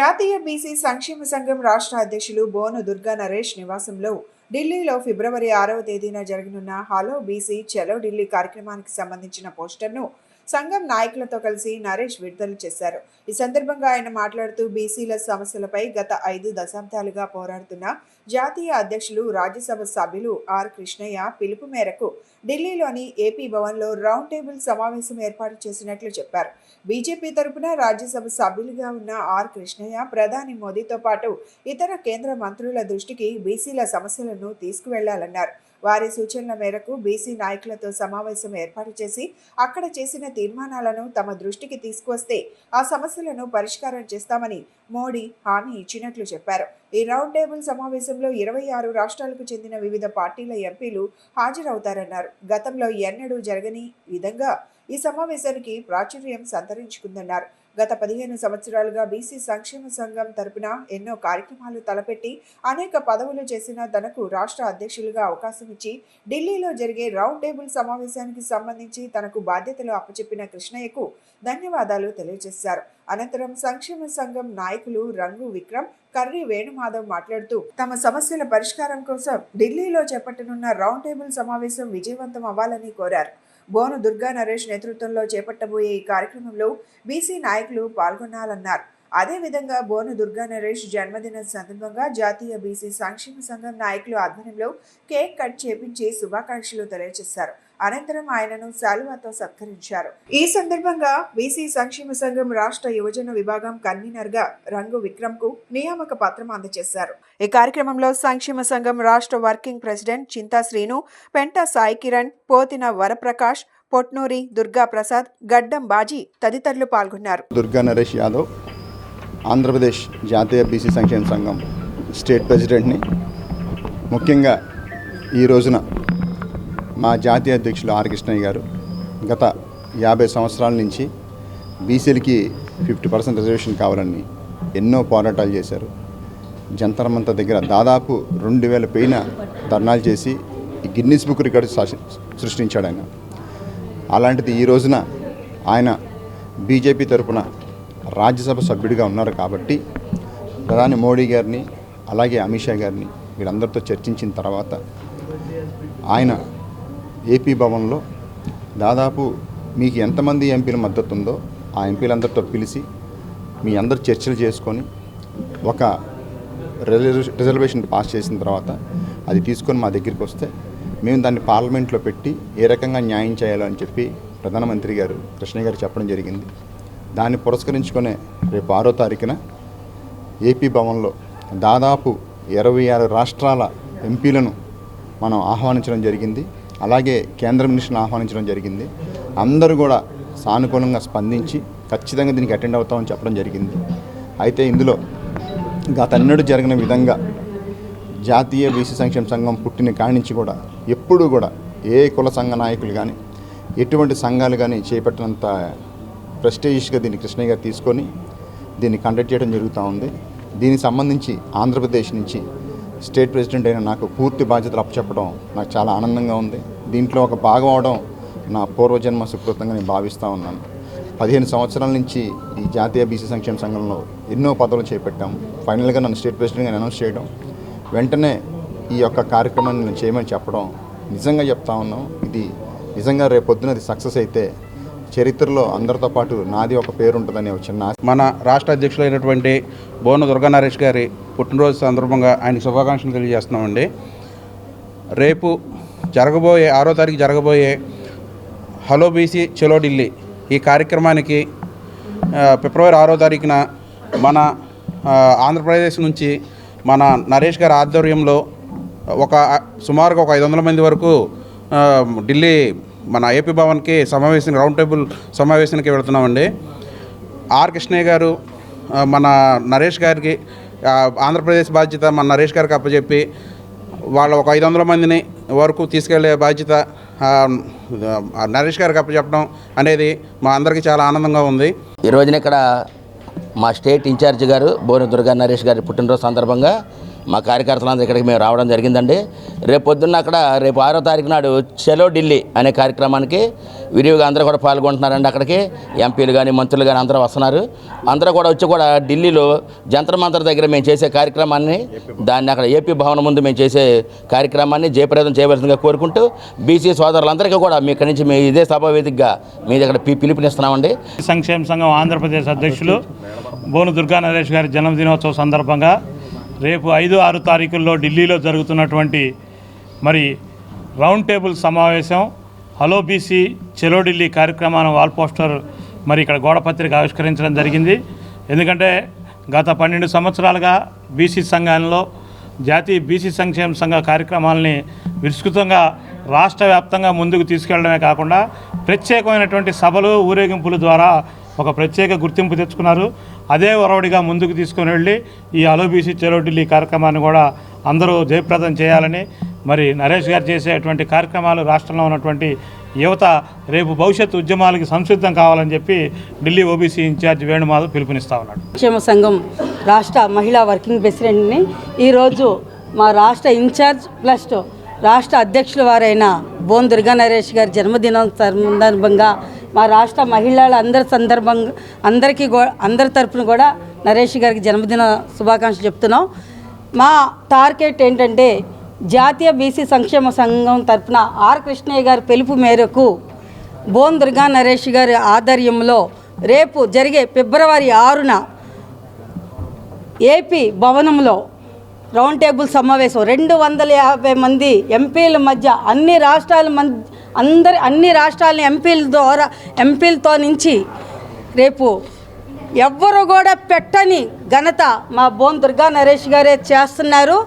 జాతీయ బీసీ సంక్షేమ సంఘం రాష్ట్ర అధ్యక్షులు బోను దుర్గా నరేష్ నివాసంలో ఢిల్లీలో ఫిబ్రవరి ఆరవ తేదీన జరగనున్న హలో బీసీ చలో ఢిల్లీ కార్యక్రమానికి సంబంధించిన పోస్టర్ను సంఘం నాయకులతో కలిసి నరేష్ విడుదల చేశారు. ఈ సందర్భంగా ఆయన మాట్లాడుతూ బీసీల సమస్యలపై గత ఐదు దశాబ్దాలుగా పోరాడుతున్న జాతీయ అధ్యక్షులు రాజ్యసభ సభ్యులు ఆర్ కృష్ణయ్య పిలుపు మేరకు ఢిల్లీలోని ఏపీ భవన్లో రౌండ్ టేబుల్ సమావేశం ఏర్పాటు చేసినట్లు చెప్పారు. బీజేపీ తరపున రాజ్యసభ సభ్యులుగా ఉన్న ఆర్ కృష్ణయ్య ప్రధాని మోదీతో పాటు ఇతర కేంద్ర మంత్రుల దృష్టికి బీసీల సమస్యలను తీసుకువెళ్ళాలన్నారు. వారి సూచనల మేరకు బీసీ నాయకులతో సమావేశం ఏర్పాటు చేసి అక్కడ చేసిన తీర్మానాలను తమ దృష్టికి తీసుకువస్తే ఆ సమస్యలను పరిష్కారం చేస్తామని మోడీ హామీ ఇచ్చినట్లు చెప్పారు. ఈ రౌండ్ టేబుల్ సమావేశంలో ఇరవై ఆరు రాష్ట్రాలకు చెందిన వివిధ పార్టీల ఎంపీలు హాజరవుతారన్నారు. గతంలో ఎన్నడూ జరగని విధంగా ఈ సమావేశానికి ప్రాచుర్యం సంతరించుకుందన్నారు. గత పదిహేను సంవత్సరాలుగా బీసీ సంక్షేమ సంఘం తరపున ఎన్నో కార్యక్రమాలు తలపెట్టి అనేక పదవులు చేసిన తనకు రాష్ట్ర అధ్యక్షులుగా అవకాశం ఇచ్చి ఢిల్లీలో జరిగే రౌండ్ టేబుల్ సమావేశానికి సంబంధించి తనకు బాధ్యతలు అప్పచెప్పిన కృష్ణయ్యకు ధన్యవాదాలు తెలియజేశారు. అనంతరం సంక్షేమ సంఘం నాయకులు రంగు విక్రమ్ కర్రీ వేణుమాధవ్ మాట్లాడుతూ తమ సమస్యల పరిష్కారం కోసం ఢిల్లీలో చేపట్టనున్న రౌండ్ టేబుల్ సమావేశం విజయవంతం అవ్వాలని కోరారు. బోను దుర్గా నరేష్ నేతృత్వంలో చేపట్టబోయే ఈ కార్యక్రమంలో బీసీ నాయకులు పాల్గొనాలన్నారు. అదేవిధంగా బోను దుర్గా నరేష్ జన్మదినం సందర్భంగా జాతీయ బీసీ సంక్షేమ సంఘం నాయకులు ఆధ్వర్యంలో కేక్ కట్ చేపించి శుభాకాంక్షలు తెలియజేశారు. అనంతరం ఆయనను శాలువాతో సత్కరించారు. ఈ సందర్భంగా బీసీ సంక్షేమ సంఘం రాష్ట్ర యువజన విభాగం కన్వీనర్గా రంగు విక్రమ్కు నియామక పత్రం అందజేశారు. ఈ కార్యక్రమంలో సంక్షేమ సంఘం రాష్ట్ర వర్కింగ్ ప్రెసిడెంట్ చింతా శ్రీను పెంట సాయి కిరణ్ పోతిన వరప్రకాష్ పొట్నూరి దుర్గా ప్రసాద్ గడ్డం బాజీ తదితరులు పాల్గొన్నారు. దుర్గా నరేష్ యాదవ్ ఆంధ్రప్రదేశ్ జాతీయ బీసీ సంక్షేమ సంఘం స్టేట్ ప్రెసిడెంట్ని. ముఖ్యంగా ఈ రోజున మా జాతీయ అధ్యక్షులు ఆర్ కృష్ణయ్య గారు గత యాభై సంవత్సరాల నుంచి బీసీలకి ఫిఫ్టీ పర్సెంట్ రిజర్వేషన్ కావాలని ఎన్నో పోరాటాలు చేశారు. జంతరమంత దగ్గర దాదాపు రెండు వేల పైన ధర్నాలు చేసి గిన్నిస్ బుక్ రికార్డు సృష్టించాడు ఆయన. అలాంటిది ఈ రోజున ఆయన బీజేపీ తరపున రాజ్యసభ సభ్యుడిగా ఉన్నారు కాబట్టి ప్రధాని మోడీ గారిని అలాగే అమిత్ షా గారిని వీళ్ళందరితో చర్చించిన తర్వాత ఆయన ఏపీ భవన్లో దాదాపు మీకు ఎంతమంది ఎంపీల మద్దతు ఉందో ఆ ఎంపీలందరితో పిలిచి మీ అందరు చర్చలు చేసుకొని ఒక రిజర్వేషన్ పాస్ చేసిన తర్వాత అది తీసుకొని మా దగ్గరికి వస్తే మేము దాన్ని పార్లమెంట్లో పెట్టి ఏ రకంగా న్యాయం చేయాలో అని చెప్పి ప్రధానమంత్రి గారు కృష్ణ గారు చెప్పడం జరిగింది. దాన్ని పురస్కరించుకునే రేపు ఆరో తారీఖున ఏపీ భవన్లో దాదాపు ఇరవై ఆరు రాష్ట్రాల ఎంపీలను మనం ఆహ్వానించడం జరిగింది. అలాగే కేంద్ర మినిస్టర్ని ఆహ్వానించడం జరిగింది. అందరూ కూడా సానుకూలంగా స్పందించి ఖచ్చితంగా దీనికి అటెండ్ అవుతామని చెప్పడం జరిగింది. అయితే ఇందులో గతన్నడు జరిగిన విధంగా జాతీయ బీసీ సంక్షేమ సంఘం పుట్టిన కాడి నుంచి కూడా ఎప్పుడూ కూడా ఏ కుల సంఘ నాయకులు కానీ ఎటువంటి సంఘాలు కానీ చేపట్టినంత ప్రెస్టేజియస్గా దీన్ని కృష్ణయ్య గారు తీసుకొని దీన్ని కండక్ట్ చేయడం జరుగుతూ ఉంది. దీనికి సంబంధించి ఆంధ్రప్రదేశ్ నుంచి స్టేట్ ప్రెసిడెంట్ అయిన నాకు పూర్తి బాధ్యతలు అప్పచెప్పడం నాకు చాలా ఆనందంగా ఉంది. దీంట్లో ఒక భాగం అవడం నా పూర్వజన్మ సుకృతంగా నేను భావిస్తూ ఉన్నాను. పదిహేను సంవత్సరాల నుంచి ఈ జాతీయ బీసీ సంక్షేమ సంఘంలో ఎన్నో పదవులు చేపట్టాం. ఫైనల్గా నన్ను స్టేట్ ప్రెసిడెంట్గా అనౌన్స్ చేయడం వెంటనే ఈ యొక్క కార్యక్రమాన్ని నేను చేయమని చెప్పడం నిజంగా చెప్తా ఉన్నాం. ఇది నిజంగా రేపొద్దున అది సక్సెస్ అయితే చరిత్రలో అందరితో పాటు నాది ఒక పేరు ఉంటుందని ఒక చిన్న మన రాష్ట్ర అధ్యక్షులైనటువంటి బోన దుర్గా నరేష్ గారి పుట్టినరోజు సందర్భంగా ఆయన శుభాకాంక్షలు తెలియజేస్తున్నామండి. రేపు జరగబోయే ఆరో తారీఖు జరగబోయే హలో బీసీ చలో ఢిల్లీ ఈ కార్యక్రమానికి ఫిబ్రవరి ఆరో తారీఖున మన ఆంధ్రప్రదేశ్ నుంచి మన నరేష్ గారి ఆధ్వర్యంలో ఒక సుమారుగా ఒక ఐదు వందల మంది వరకు ఢిల్లీ మన ఏపీ భవన్కి సమావేశం రౌండ్ టేబుల్ సమావేశానికి వెళుతున్నామండి. ఆర్ కృష్ణయ్య గారు మన నరేష్ గారికి ఆంధ్రప్రదేశ్ బాధ్యత మన నరేష్ గారికి అప్పచెప్పి వాళ్ళ ఒక ఐదు వందల మందిని వరకు తీసుకెళ్ళే బాధ్యత నరేష్ గారికి అప్పచెప్పడం అనేది మా అందరికీ చాలా ఆనందంగా ఉంది. ఈ ఇక్కడ మా స్టేట్ ఇన్ఛార్జ్ గారు భువన దుర్గా నరేష్ గారి పుట్టినరోజు సందర్భంగా మా కార్యకర్తలందరూ ఇక్కడికి మేము రావడం జరిగిందండి. రేపు పొద్దున్న అక్కడ రేపు ఆరో తారీఖు నాడు చలో ఢిల్లీ అనే కార్యక్రమానికి విరివిగా అందరూ కూడా పాల్గొంటున్నారండి అక్కడికి. ఎంపీలు కానీ మంత్రులు కానీ అందరూ వస్తున్నారు. అందరూ కూడా వచ్చి కూడా ఢిల్లీలో జంతర్ మంతర్ దగ్గర మేము చేసే కార్యక్రమాన్ని దాన్ని అక్కడ ఏపీ భవనం ముందు మేము చేసే కార్యక్రమాన్ని జయప్రదం చేయవలసిందిగా కోరుకుంటూ బీసీ సోదరులందరికీ కూడా మీ ఇక్కడి నుంచి మీ ఇదే సభావేదికగా మీ దగ్గర పి- పిలుపునిస్తున్నామండి. సంక్షేమ సంఘం ఆంధ్రప్రదేశ్ అధ్యక్షులు బోను దుర్గా నరేష్ గారి జన్మదినోత్సవ సందర్భంగా రేపు ఐదు ఆరు తారీఖుల్లో ఢిల్లీలో జరుగుతున్నటువంటి మరి రౌండ్ టేబుల్ సమావేశం హలో బీసీ చెలో ఢిల్లీ కార్యక్రమాన్ని వాల్ పోస్టర్ మరి ఇక్కడ గోడపత్రిక ఆవిష్కరించడం జరిగింది. ఎందుకంటే గత పన్నెండు సంవత్సరాలుగా బీసీ సంఘాలలో జాతీయ బీసీ సంక్షేమ సంఘ కార్యక్రమాలని విస్తృతంగా రాష్ట్ర వ్యాప్తంగా ముందుకు తీసుకెళ్ళడమే కాకుండా ప్రత్యేకమైనటువంటి సభలు ఊరేగింపుల ద్వారా ఒక ప్రత్యేక గుర్తింపు తెచ్చుకున్నారు. అదే ఒరవడిగా ముందుకు తీసుకుని వెళ్ళి ఈ అలోబీసీ చెరో ఢిల్లీ కార్యక్రమాన్ని కూడా అందరూ జయప్రదం చేయాలని మరి నరేష్ గారు చేసేటువంటి కార్యక్రమాలు రాష్ట్రంలో ఉన్నటువంటి యువత రేపు భవిష్యత్తు ఉద్యమాలకి సంసిద్ధం కావాలని చెప్పి Delhi OBC in charge Venumadhav పిలుపునిస్తా ఉన్నాడు. సంక్షేమ సంఘం రాష్ట్ర మహిళా వర్కింగ్ ప్రెసిడెంట్ని ఈరోజు మా రాష్ట్ర ఇన్ఛార్జ్ ప్లస్ రాష్ట్ర అధ్యక్షుల వారైన బోన్ దుర్గా నరేష్ గారి జన్మదినం సందర్భంగా మా రాష్ట్ర మహిళల అందరి సందర్భంగా అందరికీ గో అందరి తరపున కూడా నరేష్ గారికి జన్మదిన శుభాకాంక్షలు చెప్తున్నాం. మా టార్గెట్ ఏంటంటే జాతీయ బీసీ సంక్షేమ సంఘం తరపున ఆర్ కృష్ణయ్య గారి పిలుపు మేరకు బోన్ దుర్గా నరేష్ గారి ఆధ్వర్యంలో రేపు జరిగే ఫిబ్రవరి ఆరున ఏపీ భవనంలో రౌండ్ టేబుల్ సమావేశం. రెండు వందల యాభై మంది ఎంపీల మధ్య అన్ని రాష్ట్రాల మధ్య అందరి అన్ని రాష్ట్రాలని ఎంపీల ద్వారా ఎంపీలతో నుంచి రేపు ఎవ్వరు కూడా పెట్టని ఘనత మా బోన్ దుర్గా నరేష్ గారే చేస్తున్నారు.